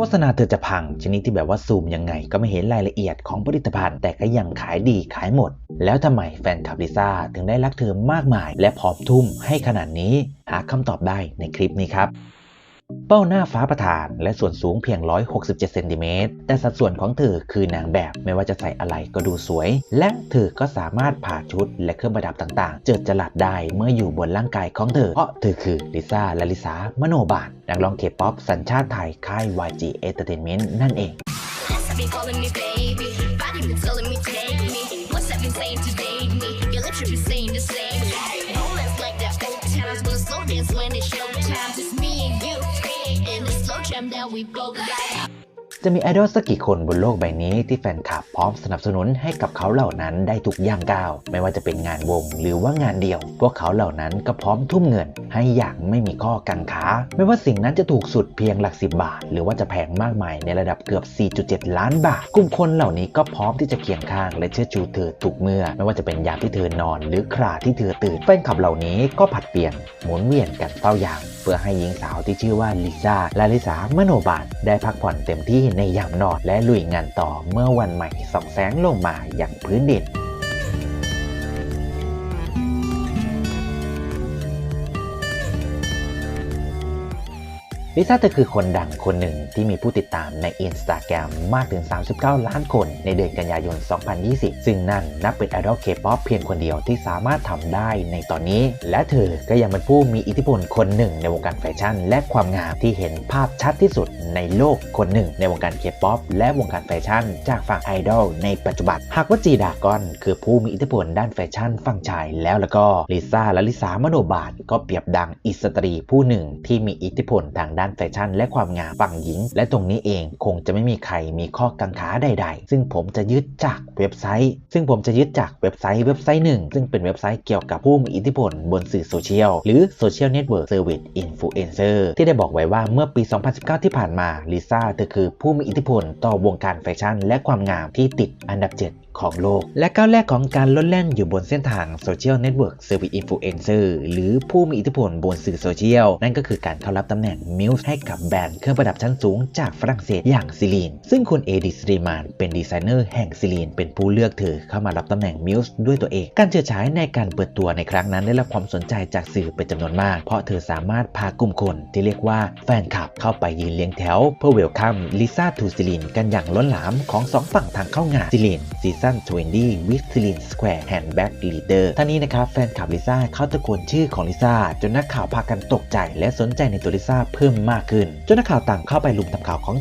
โฆษณาเธอจะพัง ชนิดที่แบบว่าซูมยังไงก็ไม่เห็นรายละเอียดของผลิตภัณฑ์ แต่ก็ยังขายดีขายหมด แล้วทำไมแฟนคลับลิซ่าถึงได้รักเธอมากมาย และพร้อมทุ่มให้ขนาดนี้ หาคำตอบได้ในคลิปนี้ครับ เป้าหน้าฟ้าประธานและส่วนสูงเพียง 167 เซนติเมตร แต่สัดส่วนของเธอคือนางแบบไม่ว่าจะใส่อะไรก็ดูสวย และเธอก็สามารถผ่าชุดและเครื่องประดับต่างๆ เจิดจลัดได้เมื่ออยู่บนร่างกายของเธอ เพราะเธอคือลิซ่าและลิสามโนบาลนักร้องเคป๊อปสัญชาติไทยค่าย YG Entertainment นั่นเอง Have been calling me baby. Body been telling me take me. What's that been saying to date me? Your lips have been saying the same. Moments like that old times, but slow dance when it's show time. Just me the slow jam that we both like. จะมีไอดอลสักกี่คนบนโลกใบนี้ที่แฟนคลับพร้อมสนับสนุนให้กับเขาเหล่านั้นได้ทุกย่างก้าว ไม่ว่าจะเป็นงานวงหรือว่างานเดียว พวกเขาเหล่านั้นก็พร้อมทุ่มเงิน ให้อย่างไม่มีข้อกังขา ไม่ว่าสิ่งนั้นจะถูกสุดเพียงหลักสิบบาท หรือว่าจะแพงมากมายในระดับเกือบ 4.7 ล้านบาท กลุ่มคนเหล่านี้ก็พร้อมที่จะเคียงข้างและเชื่อชูเธอทุกเมื่อ ไม่ว่าจะเป็นยามที่เธอนอน หรือคราที่เธอตื่นแฟนคลับเหล่านี้ก็ผัดเปลี่ยนหมุนเวียนกันเฝ้ายามเพื่อให้หญิงสาวที่ชื่อว่าลิซ่าและลิสามโนบาลได้พักผ่อนเต็มที่ในยามนอนและลุยงานต่อเมื่อวันใหม่ส่องแสงลงมาอย่างพื้นดิน ลิซ่าเธอคือคนดังคนหนึ่งที่มีผู้ติดตามใน Instagram มากถึง 39 ล้านคนในเดือนกันยายน 2020 ซึ่งนั่นนับเป็นไอดอลเคป๊อปเพียงคนเดียวที่สามารถทำได้ในตอนนี้ และเธอก็ยังเป็นผู้มีอิทธิพลคนหนึ่งในวงการแฟชั่น และความงามที่เห็นภาพชัดที่สุดในโลกคนหนึ่งในวงการเคป๊อปและวงการแฟชั่น จากฝั่งไอดอลในปัจจุบัน หากว่าจีดากอนคือผู้มีอิทธิพลด้านแฟชั่นฝั่งชายแล้วแล้วก็ลิซ่าและลิสามโนบาลก็เปรียบดังอิสตรีผู้หนึ่งที่มีอิทธิพลทางด้านแฟชั่น และความงามฝั่งหญิง และตรงนี้เองคงจะไม่มีใครมีข้อกังขาใด ๆ ซึ่งผมจะยึดจากเว็บไซต์ ซึ่งผมจะยึดจากเว็บไซต์เว็บไซต์หนึ่ง ซึ่งเป็นเว็บไซต์เกี่ยวกับผู้มีอิทธิพลบนสื่อโซเชียล หรือ Social Network Service Influencer ที่ได้บอกไว้ว่าเมื่อปี 2019 ที่ผ่านมาลิซ่าเธอคือผู้มีอิทธิพลต่อวงการแฟชั่น และความงามที่ติดอันดับ 7 ของโลก และก้าวแรกของการลดแล่นอยู่บนเส้นทางโซเชียลเน็ตเวิร์กเซอร์วิสอินฟลูเอนเซอร์หรือผู้มีอิทธิพลบนสื่อโซเชียล นั่นก็คือการเข้ารับตำแหน่งมิวส์ให้กับแบรนด์เครื่องประดับชั้นสูงจากฝรั่งเศสอย่างซิลีน ซึ่งคุณเอดิสรีมานเป็นดีไซเนอร์แห่งซิลีนเป็นผู้เลือกเธอเข้ามารับตำแหน่งมิวส์ด้วยตัวเอง การเฉิดฉายในการเปิดตัวในครั้งนั้นได้รับความสนใจจากสื่อเป็นจำนวนมาก เพราะเธอสามารถพากลุ่มคนที่เรียกว่าแฟนคลับเข้าไปยืนเรียงแถว เพื่อเวลคัมลิซ่าทูซิลีนกันอย่างล้นหลามของสองฝั่งทางเข้างานซิลีนซีซั่น20วิสซิลินสแควร์แฮนด์แบ็กลีดเดอร์ท่านี้นะครับแฟนคลับลิซ่าเข้าตะโกนชื่อของลิซ่าจนนักข่าวพากันตกใจและสนใจในตัวลิซ่าเพิ่มมากขึ้น จนนักข่าวต่างเข้าไปลุมทำข่าวของเธอ